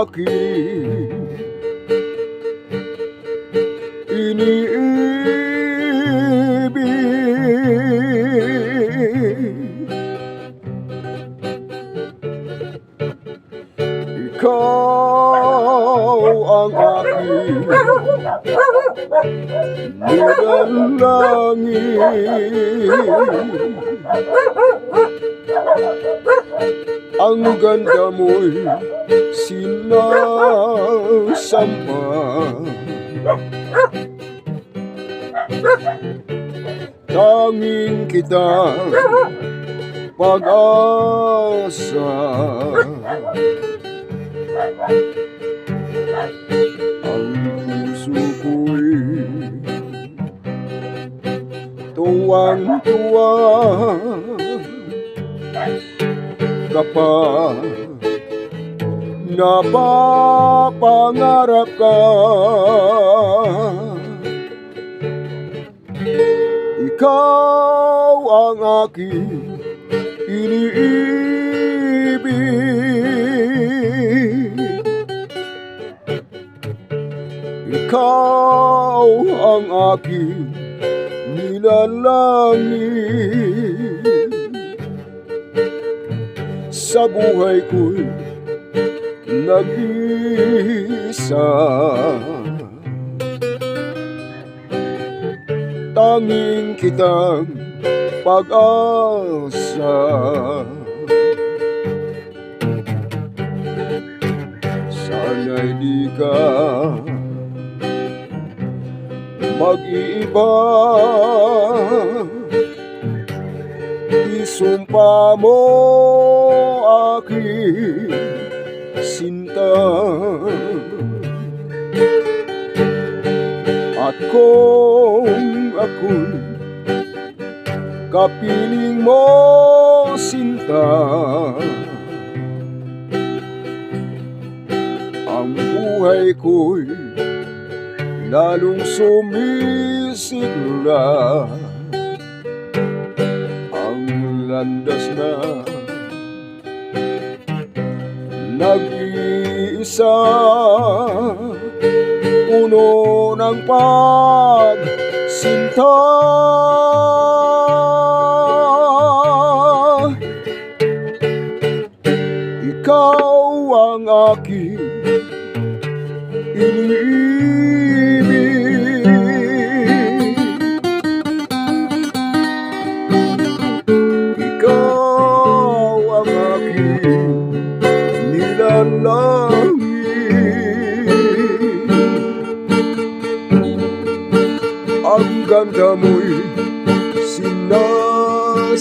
Aking iniibig Ikaw ang aking nilalangin Ang ganda mo'y sinasamba Tanging kita pag-asa. Ang puso ko'y tuwang-tuwa. Kapag napapangarap ka. Ikaw ang aking iniibig. Ikaw ang aking nilalangin. Sa buhay ko'y nag-isa Tanging kitang pag-asa. Sana'y di ka mag-iiba. Isumpa mo kung ako'y kapiling mo sinta. Ang buhay ko'y lalong sumisigla. Ang landas na nag-iisa ng pagsinta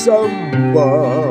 sinasamba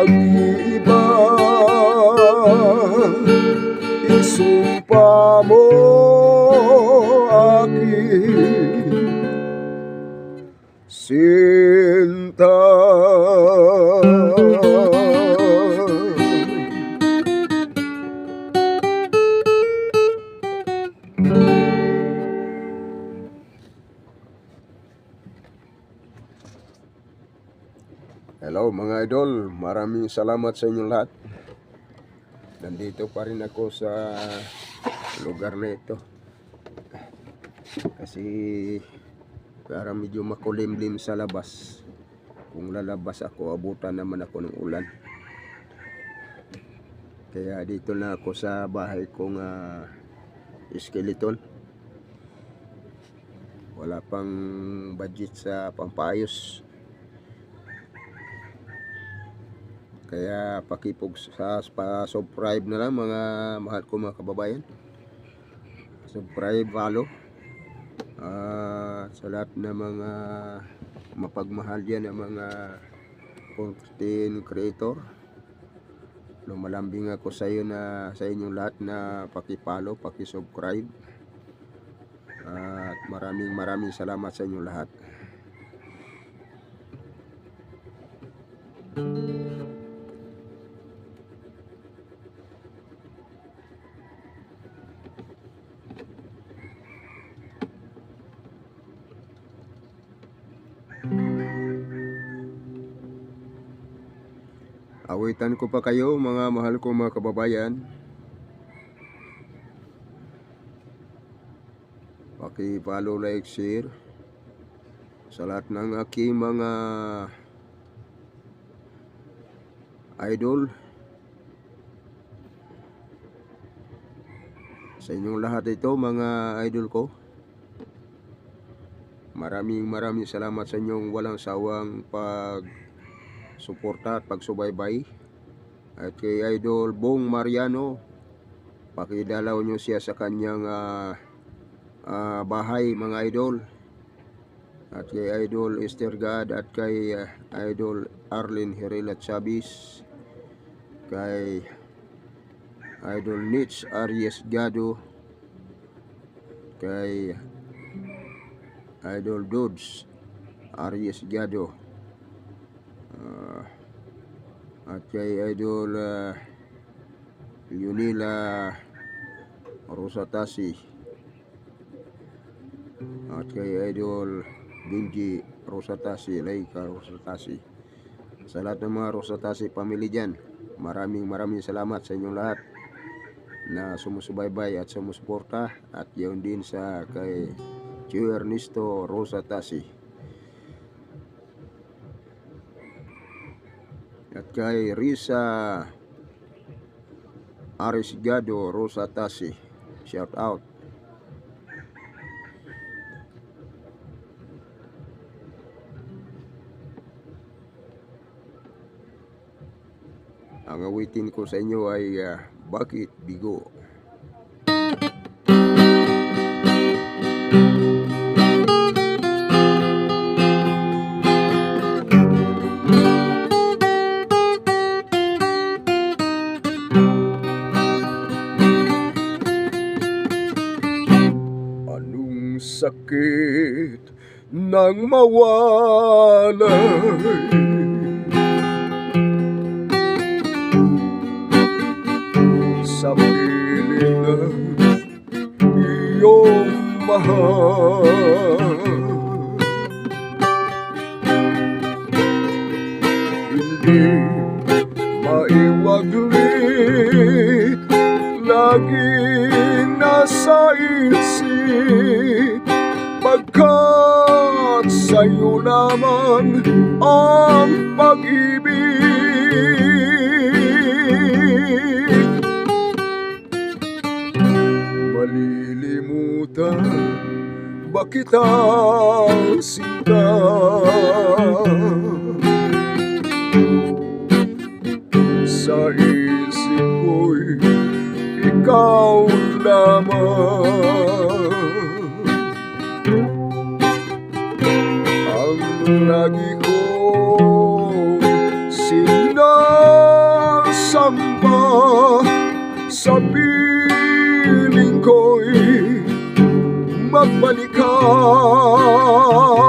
mag-iiba Isumpa Hello mga idol, maraming salamat sa inyong lahat. Nandito pa rin ako sa lugar na ito. Kasi para medyo makulimlim sa labas. Kung lalabas ako, abutan naman ako ng ulan. Kaya dito na ako sa bahay kong ah, skeleton. Wala pang budget sa pampayos. Kaya pakipog sa subscribe na lang mga mahal ko mga kababayan. Subscribe, follow. Ah, sa lahat ng mga mapagmahal yan ng mga content creator. Lumalambing ako sa iyo na sa inyong lahat na paki-follow, paki-subscribe. At maraming maraming salamat sa inyong lahat. Awitan ko pa kayo mga mahal ko mga kababayan. Paki-follow, like, share sa lahat ng aking mga idol. Sa inyong lahat ito mga idol ko. Maraming maraming salamat sa inyong walang sawang pag suporta at pagsubaybay. At kay Idol Bong Mariano, pakidalaw nyo siya sa kanyang ah, ah, bahay mga idol. At kay Idol Esther God at kay ah, Idol Arlene Herrera Chavez. Kay Idol Nitz Aries Gado. Kay Idol Dudes Aries Gado. Ah, at kay Idol uh, Leonila Rosatasi. At kay Idol Benji Rosatasi Laika Rosatasi. Sa lahat ng mga Rosatasi family dyan maraming maraming salamat sa inyong lahat na sumusubaybay at sumusuporta. At yun din sa kay Gio Ernesto Rosatasi kay Risa Arisgado Rosa Tasi shout out. Ang awitin ko sa inyo ay ah, Bakit Bigo? Anong nang mawalay Sa piling ng iyong mahal Hindi maiwaglit Laging nasa isip ba kitang sinta? Sa isip ko'y ikaw lamang. Ang lagi kong sinasamba Sa 哦。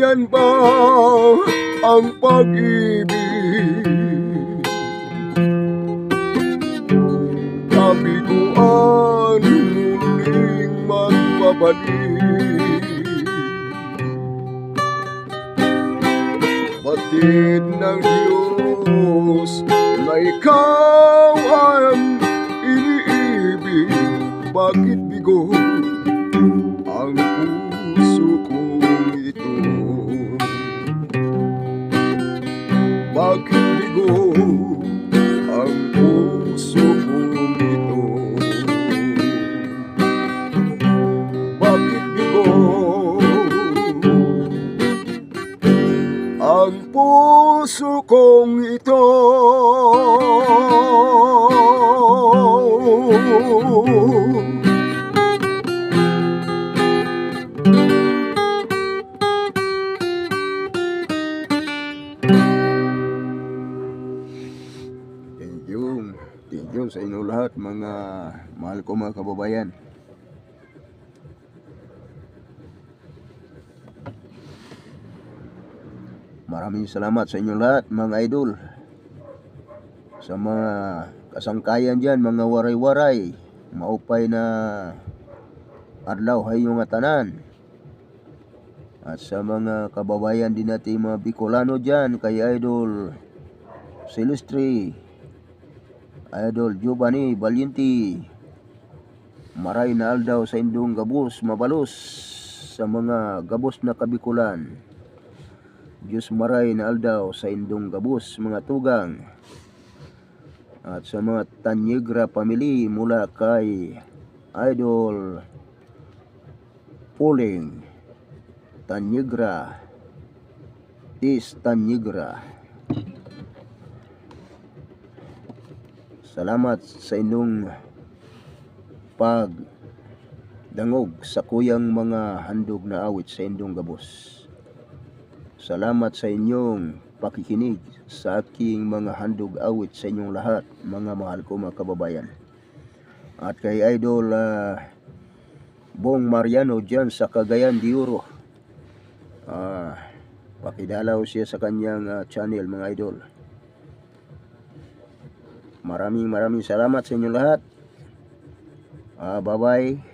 Ganyan ba ang pag-ibig? Kabiguan muling magbabalik Batid ng Diyos na ikaw ang iniibig Bakit bigo You sa inyo lahat mga mahal ko mga kababayan. Maraming salamat sa inyo lahat mga idol. Sa mga kasangkayan dyan, mga waray-waray, maupay na adlaw hayo nga tanan. At sa mga kababayan din natin mga Bicolano dyan, kay Idol Silvestre, Idol Giovanni Valiente, Maray na aldaw sa indong gabos, mabalos sa mga gabos na kabikulan. Diyos maray na aldaw sa indong gabos, mga tugang. At sa mga Tanyegra family mula kay Idol Puling Tanyegra Tis Tanyegra Salamat sa inyong pag dangog sa kuyang mga handog na awit sa inyong gabos. Salamat sa inyong pakikinig sa aking mga handog awit sa inyong lahat, mga mahal ko mga kababayan. At kay Idol ah, Bong Mariano dyan sa Cagayan de Oro. Ah, pakidalaw siya sa kanyang ah, channel mga idol. Maraming maraming salamat sa inyo lahat. Ah, bye-bye.